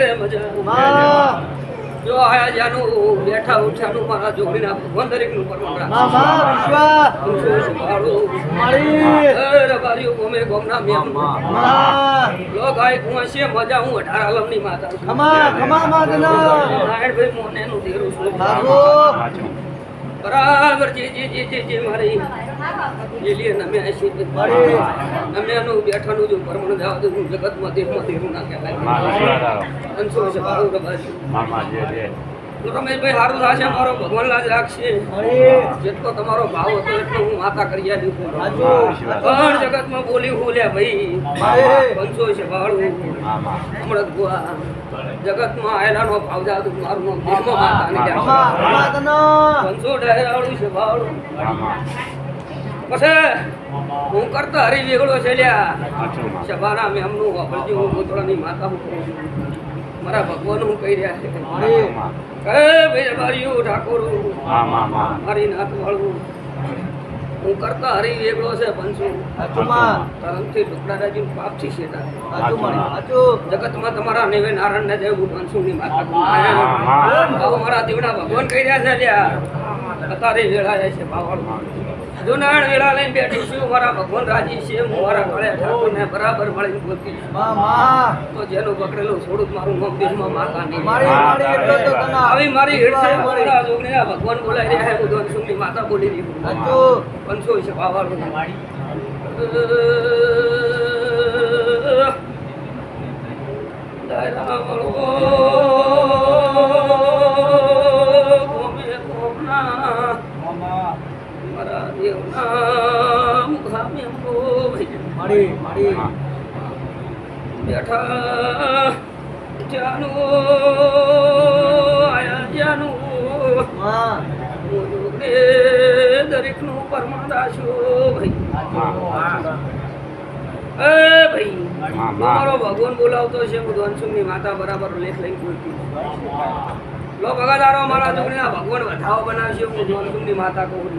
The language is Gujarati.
જે માં જો આયા જાનું બેઠા ઉઠ્યાનું મારા જોગડીના ભગવાન દરેકનું પરમાણમાં માં વિશ્વા મારી રબારીઓ ગોમે ગોમના મેમમાં લો ગાય કુંવશે મજા હું અઢાર આલમની માતા છું ખમા ખમા માગના નારાયણભાઈ મોનેનું દીકરું છું ભાગો બરાબર જે જે જે જે જે મારી જેલીએ નમે હશે અમે નમ્યાનું બેઠાનું જો પરમણ જાવ તો હું જગતમાં દેહમાં દેહું ના કહેવાય. અંશો છે બાળુ રબારી મામા જે જે તો રમેશભાઈ સારું થશે મારો ભગવાન લાજ રાખશે જેટલો તમારો ભાવ હતો એટલો હું માતા કરી આવી હાજુ પણ જગતમાં બોલી બોલ્યા ભાઈ. પંચો છે ભાડું હમણાં ગુવા જગતમાં આયેલાનો ભાવ જાતું મારું જાય. પંચો ડાયરાળું છે ભાડું પછી હું કરતો હરી વેગળો છે લ્યા. સભાના માં એમનું વાપરજી હું ગોતળાની માતા હું કહું છું. મારા ભગવાન હું કહી રહ્યા છે. કે ભાઈ ઠાકોર મારી નાથ વાળવું હું કરતા હરી વેગળો છે પંચો તરંગથી ટુકડારાજી હાજુ મારી હાજુ જગતમાં તમારા નેવે નારાયણ ને જેવું પંચુની માતા. હા. ભાવ મારા દીવડા ભગવાન કહી રહ્યા છે લ્યા. અત્યારે વેળા જાય છે ભાવાળું જો નારાયણ વેળા લઈને બેઠી છું મારા ભગવાન રાજી છે હું મારા ગળે ઠાકોરને બરાબર મળીને બોલતી છું. માં માં તો જેનું પકડેલું છોડું મારું નામ દેશમાં માતા નહીં. આવી મારી હેડસે મારા ભગવાન બોલાઈ રહ્યા છે હું ધનસુખની માતા બોલી રહી પંચો છે ભાવાળું દાયરા ગોમના મારા દેવના મુખામે બેઠા જાનું આયા જાનું દરેકનું પરમાણ રાશો ભાઈ એ ભાઈ મારો ભગવાન બોલાવતો છે હું ધનસુખની માતા બરાબર લેખ લઈને બોલતી લો ભગાદારો મારા છોકરીના ભગવાન વધાવો બનાવશે હું ધનસુખની માતા કહું